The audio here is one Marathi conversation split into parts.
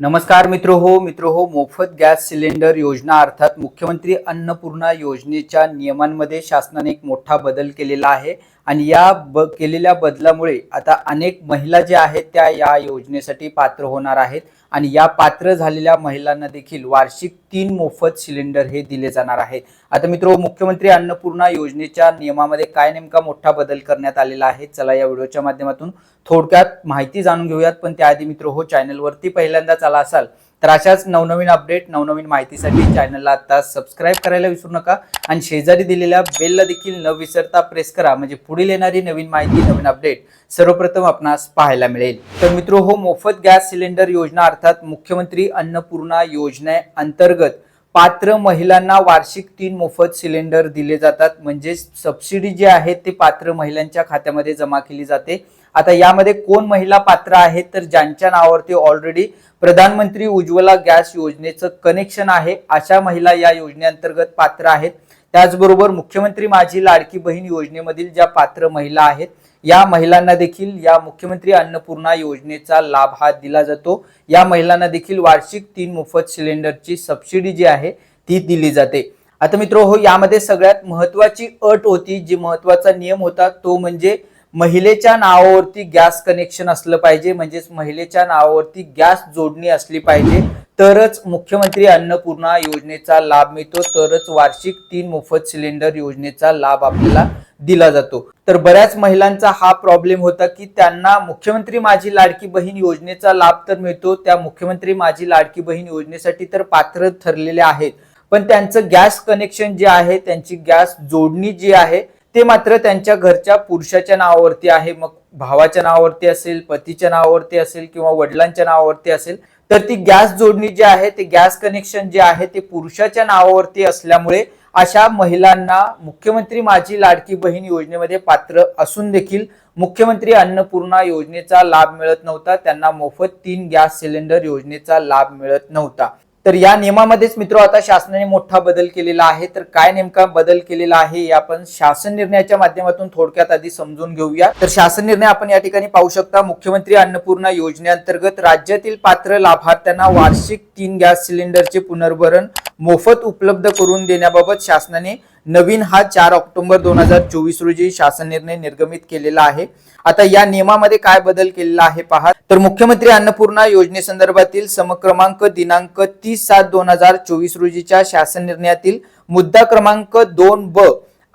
नमस्कार मित्र हो मित्र हो मोफत गॅस सिलेंडर योजना अर्थात मुख्यमंत्री अन्नपूर्णा योजनेच्या नियमांमध्ये शासनाने एक मोठा बदल केलेला आहे. आणि या ब केलेल्या बदलामुळे आता अनेक महिला ज्या आहेत त्या या योजनेसाठी पात्र होणार आहेत. आणि या पात्र झालेल्या महिलांना देखील वार्षिक तीन मोफत सिलेंडर हे दिले जाणार आहेत. आता मित्र मुख्यमंत्री अन्नपूर्णा योजनेच्या नियमामध्ये काय नेमका मोठा बदल करण्यात आलेला आहे? चला या व्हिडिओच्या माध्यमातून थोडक्यात माहिती जाणून घेऊयात. पण त्याआधी मित्र हो चॅनलवरती पहिल्यांदाच आला असाल तर अशाच नवनवीन अपडेट नवनवीन माहितीसाठी चॅनलला आता सबस्क्राईब करायला विसरू नका. आणि शेजारी दिलेल्या बेलला देखील न विसरता प्रेस करा. म्हणजे पुढील येणारी नवीन माहिती नवीन अपडेट सर्वप्रथम आपणास पाहायला मिळेल. तर मित्र हो मोफत गॅस सिलेंडर योजना अर्थात मुख्यमंत्री अन्नपूर्णा योजने अंतर्गत पात्र महिलांना वार्षिक तीन मोफत सिलेंडर दिले जातात. म्हणजे सबसिडी जी आहे ते पात्र महिलांच्या खात्यामध्ये जमा केली जाते. आता यामध्ये कोण महिला पात्र आहेत तर ज्यांच्या नावावरती ऑलरेडी प्रधानमंत्री उज्ज्वला गॅस योजनेचं कनेक्शन आहे अशा महिला या योजनेअंतर्गत पात्र आहेत. त्याचबरोबर मुख्यमंत्री माझी लाडकी बहीण योजनेमधील ज्या पात्र महिला आहेत या महिलांना देखील या मुख्यमंत्री अन्नपूर्णा योजनेचा लाभ हा दिला जातो. या महिलांना देखील वार्षिक तीन मोफत सिलेंडरची सबसिडी जी आहे ती दिली जाते. आता मित्र हो यामध्ये सगळ्यात महत्वाची अट होती जी महत्त्वाचा नियम होता तो म्हणजे महिलेच्या नावावरती गॅस कनेक्शन असलं पाहिजे म्हणजेच महिलेच्या नावावरती गॅस जोडणी असली पाहिजे तरच मुख्यमंत्री अन्नपूर्णा योजनेचा लाभ मिळतो तरच वार्षिक तीन मोफत सिलेंडर योजनेचा लाभ आपल्याला दिला जातो. तर बऱ्याच महिलांचा हा प्रॉब्लेम होता की त्यांना मुख्यमंत्री माझी लाडकी बहीण योजनेचा लाभ तर मिळतो त्या मुख्यमंत्री माझी लाडकी बहीण योजनेसाठी तर पात्र ठरलेले आहेत. पण त्यांचं गॅस कनेक्शन जे आहे त्यांची गॅस जोडणी जी आहे ते मात्र त्यांच्या घरच्या पुरुषाच्या नावावरती आहे. मग भावाच्या नावावरती असेल पतीच्या नावावरती असेल किंवा वडिलांच्या नावावरती असेल तर ती गॅस जोडणी जी आहे ते गॅस कनेक्शन जे आहे ते पुरुषाच्या नावावरती असल्यामुळे अशा महिलांना मुख्यमंत्री माझी लाडकी बहीण योजनेमध्ये पात्र असून देखील मुख्यमंत्री अन्नपूर्णा योजनेचा लाभ मिळत नव्हता. त्यांना मोफत तीन गॅस सिलेंडर योजनेचा लाभ मिळत नव्हता. तर या नियमामध्येच मित्र आता शासनाने मोठा बदल केलेला आहे. तर काय नेमका बदल केलेला आहे हे आपण शासन निर्णयाच्या माध्यमातून थोडक्यात आधी समजून घेऊया. तर शासन निर्णय आपण या ठिकाणी पाहू शकता मुख्यमंत्री अन्नपूर्णा योजनेअंतर्गत राज्यातील पात्र लाभार्थ्यांना वार्षिक तीन गॅस सिलेंडरचे पुनर्भरण मोफत उपलब्ध करून देण्याबाबत शासनाने नवीन हा चार ऑक्टोबर दोन हजार चोवीस रोजी शासन निर्णय निर्गमित केलेला आहे. आता या नियमामध्ये काय बदल केलेला आहे पहा. तर मुख्यमंत्री अन्नपूर्णा योजनेसंदर्भातील समक्रमांक दिनांक तीस सात दोन हजार चोवीस रोजीच्या शासन निर्णयातील मुद्दा क्रमांक दोन ब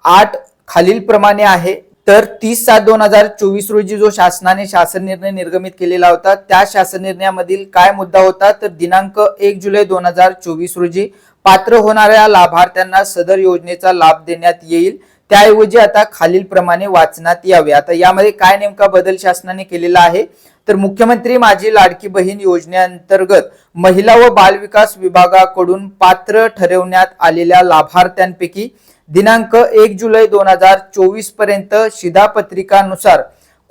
आठ खालील प्रमाणे आहे. तर तीस सात दोन हजार चोवीस रोजी जो शासनाने शासन निर्णय निर्गमित केलेला होता त्या शासन निर्णयामधील काय मुद्दा होता तर दिनांक एक जुलै दोन हजार चोवीस रोजी पात्र होणाऱ्या लाभार्थ्यांना सदर योजनेचा लाभ देण्यात येईल. त्याऐवजी आता खालील प्रमाणे वाचनात यावे. आता यामध्ये काय नेमका बदल शासनाने केलेला आहे? तर मुख्यमंत्री माझी लाडकी बहीण योजनेअंतर्गत महिला व बालविकास विभागाकडून पात्र ठरवण्यात आलेल्या लाभार्थ्यांपैकी दिनांक एक जुलै दोन हजार चोवीसपर्यंत शिधापत्रिकानुसार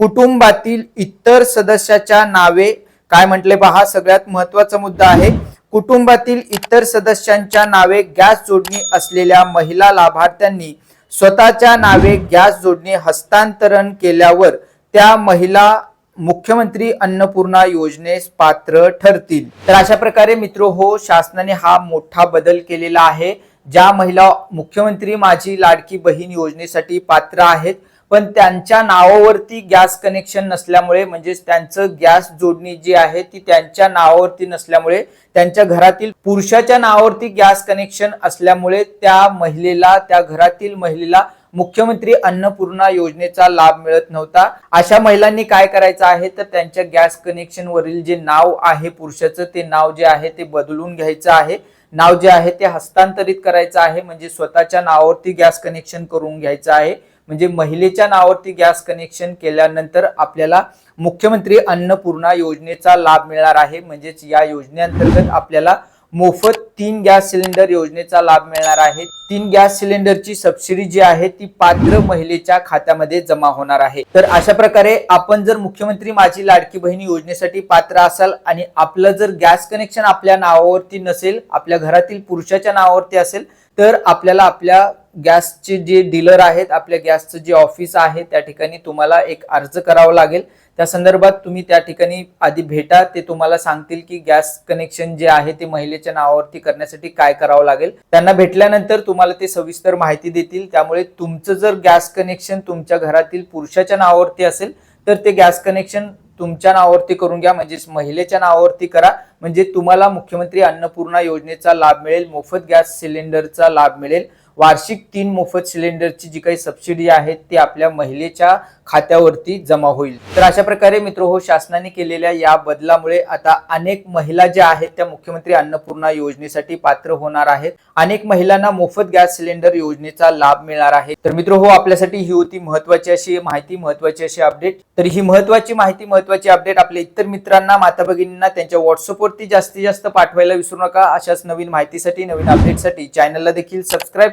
कुटुंबातील इतर सदस्याच्या नावे काय म्हटले पहा? सगळ्यात महत्त्वाचा मुद्दा आहे कुटुंबातील इतर सदस्यांच्या नावे गॅस जोडणी असलेल्या महिला लाभार्थ्यांनी स्वतःच्या नावे गॅस जोडणी हस्तांतरण केल्यावर त्या महिला मुख्यमंत्री अन्नपूर्णा योजनेस पात्र ठरतील. तर अशा प्रकारे मित्र हो शासनाने हा मोठा बदल केलेला आहे ज्या महिला मुख्यमंत्री माझी लाडकी बहीण योजनेसाठी पात्र आहेत. पण त्यांच्या नावावरती गॅस कनेक्शन नसल्यामुळे म्हणजेच त्यांचं गॅस जोडणी जी आहे ती त्यांच्या नावावरती नसल्यामुळे त्यांच्या घरातील पुरुषाच्या नावावरती गॅस कनेक्शन असल्यामुळे त्या महिलेला त्या घरातील महिलेला मुख्यमंत्री अन्नपूर्णा योजनेचा लाभ मिळत नव्हता. अशा महिलांनी काय करायचं आहे? तर त्यांच्या गॅस कनेक्शन वरील जे नाव आहे पुरुषाचं ते नाव जे आहे ते बदलून घ्यायचं आहे. नाव जे आहे ते हस्तांतरित करायचं आहे. म्हणजे स्वतःच्या नावावरती गॅस कनेक्शन करून घ्यायचं आहे. म्हणजे महिलेच्या नावावरती गॅस कनेक्शन केल्यानंतर आपल्याला मुख्यमंत्री अन्नपूर्णा योजनेचा लाभ मिळणार आहे. म्हणजेच या योजनेअंतर्गत आपल्याला मोफत तीन गॅस सिलेंडर योजनेचा लाभ मिळणार आहे. तीन गॅस सिलेंडरची सबसिडी जी आहे ती पात्र महिलेच्या खात्यामध्ये जमा होणार आहे. तर अशा प्रकारे आपण जर मुख्यमंत्री माझी लाडकी बहिणी योजनेसाठी पात्र असाल आणि आपलं जर गॅस कनेक्शन आपल्या नावावरती नसेल आपल्या घरातील पुरुषाच्या नावावरती असेल तर आपल्याला आपल्या गॅसचे जे डीलर आहेत आपल्या गॅसचं जे ऑफिस आहे त्या ठिकाणी तुम्हाला एक अर्ज करावा लागेल. त्या संदर्भात तुम्ही त्या ठिकाणी आधी भेटा ते तुम्हाला सांगतील की गॅस कनेक्शन जे आहे ते महिलेच्या नावावरती करण्यासाठी काय करावं लागेल? त्यांना भेटल्यानंतर तुम्हाला ते सविस्तर माहिती देतील. त्यामुळे तुमचं जर गॅस कनेक्शन तुमच्या घरातील पुरुषाच्या नावावरती असेल तर ते गॅस कनेक्शन तुमच्या नावावरती करून घ्या. म्हणजेच महिलेच्या नावावरती करा. म्हणजे तुम्हाला मुख्यमंत्री अन्नपूर्णा योजनेचा लाभ मिळेल मोफत गॅस सिलेंडरचा लाभ मिळेल. वार्षिक तीन मोफत सिलेंडरची जी काही सबसिडी आहे ती आपल्या महिलेच्या खात्यावरती जमा होईल. तर अशा प्रकारे मित्र हो शासनाने केलेल्या या बदलामुळे आता अनेक महिला ज्या आहेत त्या मुख्यमंत्री अन्नपूर्णा योजनेसाठी पात्र होणार आहेत. अनेक महिलांना मोफत गॅस सिलेंडर योजनेचा लाभ मिळणार आहे. तर मित्र हो आपल्यासाठी ही होती महत्वाची अशी माहिती महत्वाची अशी अपडेट. तर ही महत्वाची माहिती महत्वाची अपडेट आपल्या इतर मित्रांना माता भगिनींना त्यांच्या व्हॉट्सअपवरती जास्तीत जास्त पाठवायला विसरू नका. अशाच नवीन माहितीसाठी नवीन अपडेटसाठी चॅनलला देखील सबस्क्राईब